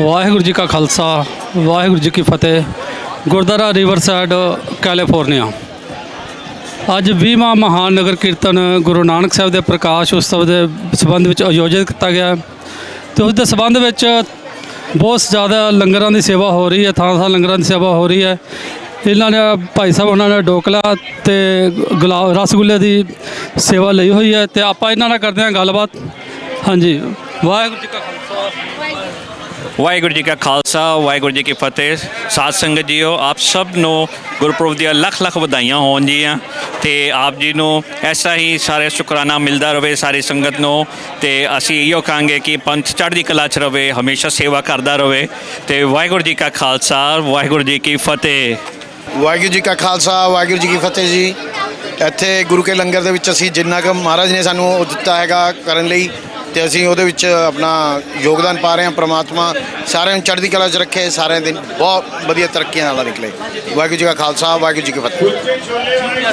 ਵਾਹਿਗੁਰੂ ਜੀ ਕਾ ਖਾਲਸਾ, ਵਾਹਿਗੁਰੂ ਜੀ ਕੀ ਫਤਿਹ। Gurdwara Riverside, California. ਅੱਜ 20ਵਾਂ ਮਹਾਨ ਨਗਰ ਕੀਰਤਨ ਗੁਰੂ ਨਾਨਕ ਸਾਹਿਬ ਦੇ ਪ੍ਰਕਾਸ਼ ਉਤਸਵ ਦੇ ਸਬੰਧ ਵਿੱਚ ਆਯੋਜਿਤ ਕੀਤਾ ਗਿਆ ਹੈ। ਤੇ ਉਸ ਦੇ ਸਬੰਧ ਵਿੱਚ ਬਹੁਤ ਜ਼ਿਆਦਾ ਲੰਗਰਾਂ ਦੀ ਸੇਵਾ ਹੋ ਰਹੀ ਹੈ ਥਾਂ ਥਾਂ ਲੰਗਰਾਂ ਦੀ ਸੇਵਾ ਹੋ ਰਹੀ ਹੈ। ਇਹਨਾਂ ਨੇ, ਭਾਈ ਸਾਹਿਬ ਉਹਨਾਂ ਨੇ ਡੋਕਲਾ ਤੇ ਗੁਲਾਬ ਰਸਗੁੱਲੇ ਦੀ ਸੇਵਾ ਲਈ ਹੋਈ ਹੈ ਤੇ ਆਪਾਂ ਇਹਨਾਂ ਨਾਲ ਕਰਦੇ ਹਾਂ ਗੱਲਬਾਤ। ਹਾਂਜੀ। ਵਾਹਿਗੁਰੂ ਜੀ ਕਾ ਖਾਲਸਾ। ਵਾਹਿਗੁਰੂ ਜੀ ਕਾ ਖਾਲਸਾ, ਵਾਹਿਗੁਰੂ ਜੀ ਕੀ ਫਤਿਹ। ਸਾਧ ਸੰਗਤ ਜੀਓ, ਆਪ ਸਭ ਨੂੰ ਗੁਰਪੁਰਬ ਦੀਆਂ ਲੱਖ ਲੱਖ ਵਧਾਈਆਂ ਹੋਣ ਜੀਆਂ ਤੇ ਆਪ ਜੀ ਨੂੰ ਐਸਾ ਹੀ ਸਾਰੇ ਸ਼ੁਕਰਾਨਾ ਮਿਲਦਾ ਰਵੇ ਸਾਰੀ ਸੰਗਤ ਨੂੰ ਤੇ ਅਸੀਂ ਇਹੋ ਕਹਾਂਗੇ ਕਿ ਪੰਥ ਚੜ੍ਹਦੀ ਕਲਾ ਚ ਰਵੇ, ਹਮੇਸ਼ਾ ਸੇਵਾ ਕਰਦਾ ਰਵੇ ਤੇ ਵਾਹਿਗੁਰੂ ਜੀ ਕਾ ਖਾਲਸਾ, ਵਾਹਿਗੁਰੂ ਜੀ ਕੀ ਫਤਿਹ। ਵਾਹਿਗੁਰੂ ਜੀ ਕਾ ਖਾਲਸਾ, ਵਾਹਿਗੁਰੂ ਜੀ ਕੀ ਫਤਿਹ ਜੀ। ਇੱਥੇ ਗੁਰੂ ਕੇ ਲੰਗਰ ਦੇ ਵਿੱਚ ਅਸੀਂ ਜਿੰਨਾ ਕੁ ਮਹਾਰਾਜ ਨੇ ਸਾਨੂੰ ਉਹ ਦਿੱਤਾ ਹੈਗਾ ਕਰਨ ਲਈ ਤੇ ਅਸੀਂ ਉਹਦੇ ਵਿੱਚ ਆਪਣਾ ਯੋਗਦਾਨ ਪਾ ਰਹੇ ਹਾਂ, ਪ੍ਰਮਾਤਮਾ ਸਾਰਿਆਂ ਨੂੰ ਚੜ੍ਹਦੀ ਕਲਾ 'ਚ ਰੱਖੇ, ਸਾਰਿਆਂ ਦਿਨ ਬਹੁਤ ਵਧੀਆ ਤਰੱਕੀਆਂ ਨਾਲ ਨਿਕਲੇ। ਵਾਹਿਗੁਰੂ ਜੀ ਕਾ ਖਾਲਸਾ, ਵਾਹਿਗੁਰੂ ਜੀ ਕੀ ਫਤਿਹ।